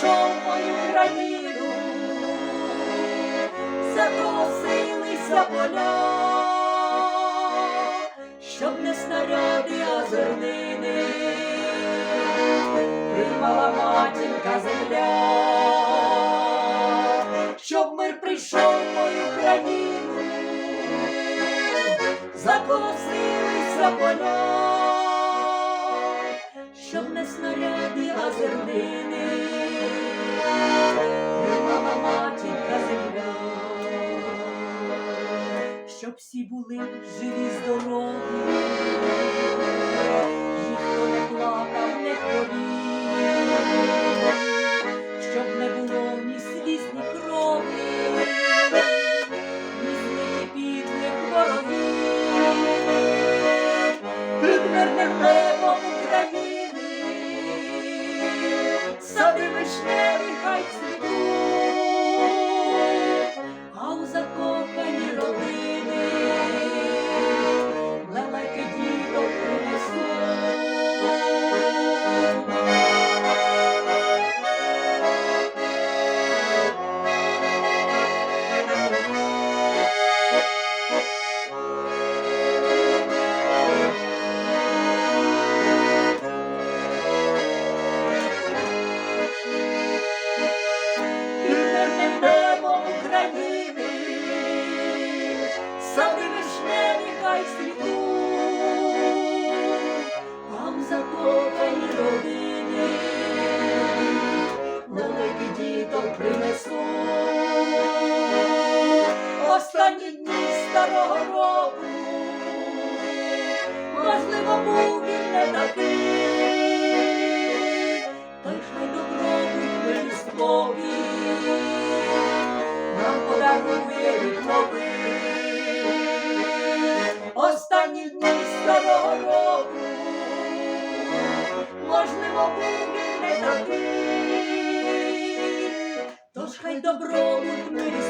прийшов мою країну, заколосилися поля, щоб не снаряди, а зернини. Приймала матінка земля, щоб мир прийшов мою країну, заколосилися поля. Щоб всі були живі, здорові, ніхто не плакав, не хворів, щоб не було ні сліз, ні крові, ні злих і підлих ворогів, під мирним небом України, сади вишневі хай цвітуть, вишневі хай тож хай добробут мир і